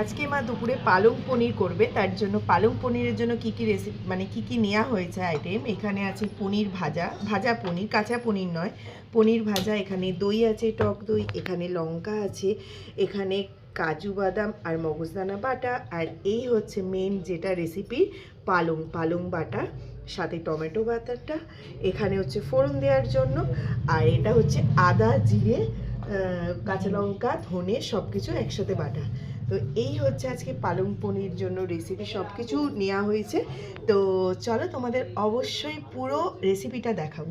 আজকে মা দুপুরে পালং পনির করবে, তার জন্য পালং পনিরের জন্য কি কি রেসিপি মানে কি কি নেওয়া হয়েছে আইটেম এখানে আছে পনির ভাজা ভাজা পনির, কাঁচা পনির নয়। পনির ভাজা, এখানে দই আছে, টক দই, এখানে লঙ্কা আছে, এখানে কাজু বাদাম আর মগজদানা বাটা, আর এই হচ্ছে মেন যেটা রেসিপি পালং পালং বাটা, সাথে টমেটো বাটাটা, এখানে হচ্ছে ফোড়ন দেওয়ার জন্য, আর এটা হচ্ছে আদা, জিরে কাঁচা লঙ্কা, ধনে সব কিছু একসাথে বাটা। তো এই হচ্ছে আজকে পালং পনির জন্য রেসিপি সব কিছু নেওয়া হয়েছে। তো চলো তোমাদের অবশ্যই পুরো রেসিপিটা দেখাবো।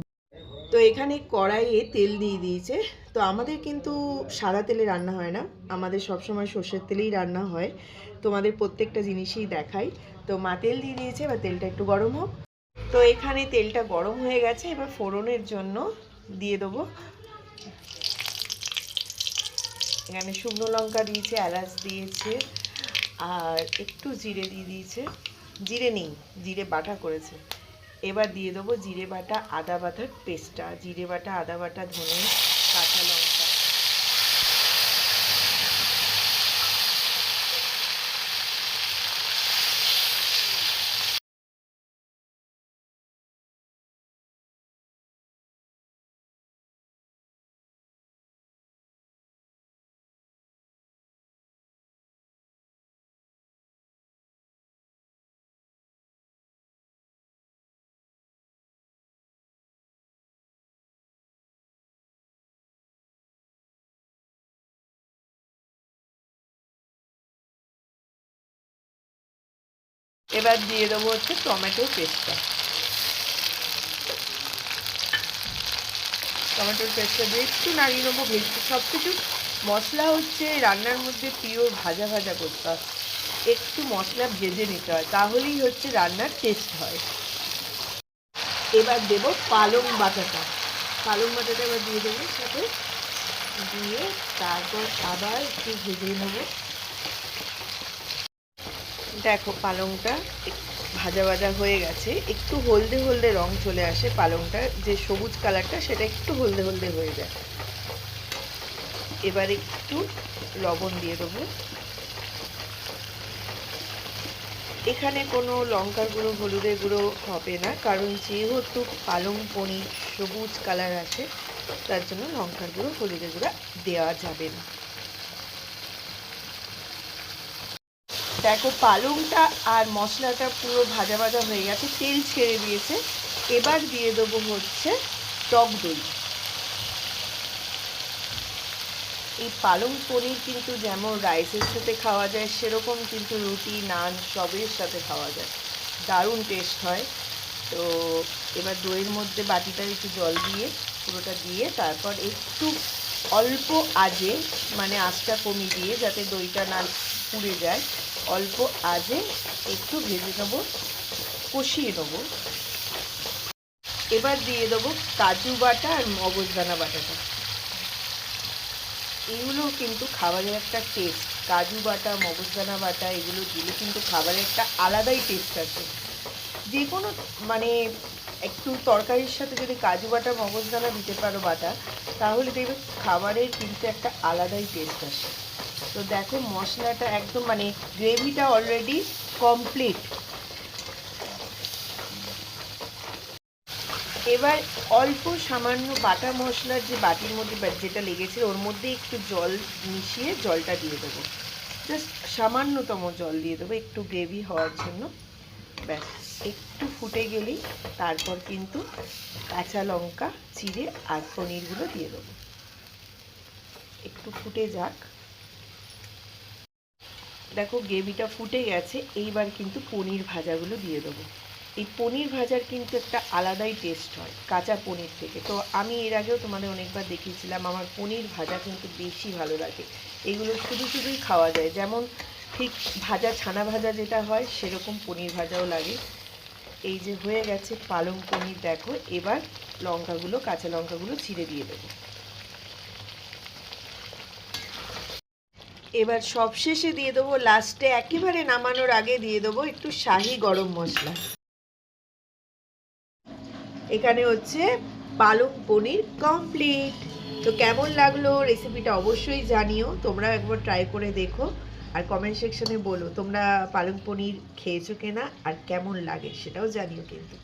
তো এখানে কড়াইয়ে তেল দিয়ে দিয়েছে। তো আমাদের কিন্তু সাদা তেলে রান্না হয় না। আমাদের সবসময় সর্ষের তেলেই রান্না হয়। তোমাদের প্রত্যেকটা জিনিসই দেখাই। তো মা তেল দিয়ে দিয়েছে, এবার তেলটা একটু গরম হোক। তো এখানে তেলটা গরম হয়ে গেছে। এবার ফোড়নের জন্য দিয়ে দেবো এখানে শুকনো লঙ্কা দিয়েছে, এলাচ দিয়েছে, আর একটু জিরে দিয়ে দিয়েছে। জিরে নেই, জিরে বাটা করেছে। এবার দিয়ে দেবো জিরে বাটা আদা বাটার পেস্টটা জিরে বাটা, আদা বাটা, ধনে কাঁচা লঙ্কা এবার দিয়ে দেবো হচ্ছে টমেটো পেস্টটা। টমেটোর পেস্টটা দিয়ে একটু নাড়িয়ে নেব ভেজে। সব কিছু মশলা হচ্ছে রান্নার মধ্যে প্রিয় ভাজা ভাজা করতে হয়। একটু মশলা ভেজে নিতে হয়, তাহলেই হচ্ছে রান্নার টেস্ট হয়। এবার দেবো পালং বাটাটা। পালং বাটাটা এবার দিয়ে দেবো সাথে। দিয়ে তারপর আবার একটু ভেজে নেব। দেখো পালংটা ভাজা ভাজা হয়ে গেছে। একটু হলদে হলদে রং চলে আসে পালংটা, যে সবুজ কালারটা সেটা একটু হলদে হলদে হয়ে যায়। এবার একটু লবণ দিয়ে দেবো। এখানে কোনো লঙ্কার গুঁড়ো, হলুদের গুঁড়ো হবে না, কারণ যেহেতু পালং পনির সবুজ কালার আছে তার জন্য লঙ্কার গুঁড়ো, হলুদের গুঁড়ো দেওয়া যাবে না। দেখো পালংটা আর মশলাটা পুরো ভাজা ভাজা হয়ে গেছে, তেল ছেড়ে দিয়েছে। এবার দিয়ে দেবো হচ্ছে টক দই। এই পালং পনির কিন্তু যেমন রাইসের সাথে খাওয়া যায়, সেরকম কিন্তু রুটি, নান সবের সাথে খাওয়া যায়। দারুণ টেস্ট হয়। তো এবার দইয়ের মধ্যে বাটিটা একটু জল দিয়ে, পুরোটা দিয়ে তারপর একটু অল্প আজে মানে আঁচটা কমিয়ে দিয়ে যাতে দইটা না পুড়ে যায় অল্প আজে একটু ভেজে নেব, কষিয়ে নেব। এবার দিয়ে দেবো কাজু বাটা আর মগজদানা বাটাটা। এগুলো কিন্তু খাবারের একটা টেস্ট কাজু বাটা মগজদানা বাটা, এগুলো দিলে কিন্তু খাবারের একটা আলাদাই টেস্ট আছে। যে কোনো মানে একটু তরকারির সাথে যদি কাজু বাটা মগজদানা দিতে পারো বাটা, তাহলে দেখবে খাবারের কিন্তু একটা আলাদাই টেস্ট আসে। তো দেখো মশলাটা একদম মানে গ্রেভিটা অলরেডি কমপ্লিট এবার অল্প সামান্য বাটা মশলার যে বাটির মধ্যে যেটা লেগেছে ওর মধ্যে একটু জল মিশিয়ে জলটা দিয়ে দেবো। জাস্ট সামান্যতম জল দিয়ে দেবো, একটু গ্রেভি হওয়ার জন্য। ব্যাস, একটু ফুটে গেলেই তারপর কিন্তু কাঁচা লঙ্কা চিড়ে আর পনিরগুলো দিয়ে দেবো। একটু ফুটে যাক। দেখো গ্রেভিটা ফুটে গেছে, এইবার কিন্তু পনির ভাজাগুলো দিয়ে দেবো। এই পনির ভাজার কিন্তু একটা আলাদাই টেস্ট হয়, কাঁচা পনির থেকে। তো আমি এর আগেও তোমাদের অনেকবার দেখিয়েছিলাম, আমার পনির ভাজা কিন্তু বেশি ভালো লাগে। এগুলো শুধু শুধুই খাওয়া যায়, যেমন ঠিক ভাজা, ছানা ভাজা যেটা হয়, সেরকম পনির ভাজাও লাগে। এই যে হয়ে গেছে পালং পনির, দেখো, এবার লঙ্কাগুলো, কাঁচা লঙ্কাগুলো ছিঁড়ে দিয়ে দেবো। এবার সবশেষে দিয়ে দেবো, লাস্টে একেবারে নামানোর আগে দিয়ে দেবো একটু শাহি গরম মশলা। এখানে হচ্ছে পালং পনির কমপ্লিট তো কেমন লাগল রেসিপিটা অবশ্যই জানিও তোমরা একবার ট্রাই করে দেখো। আর কমেন্ট সেকশনে বলো, তোমরা পালং পনির খেয়েছো কিনা আর কেমন লাগে সেটাও জানিও কিন্তু।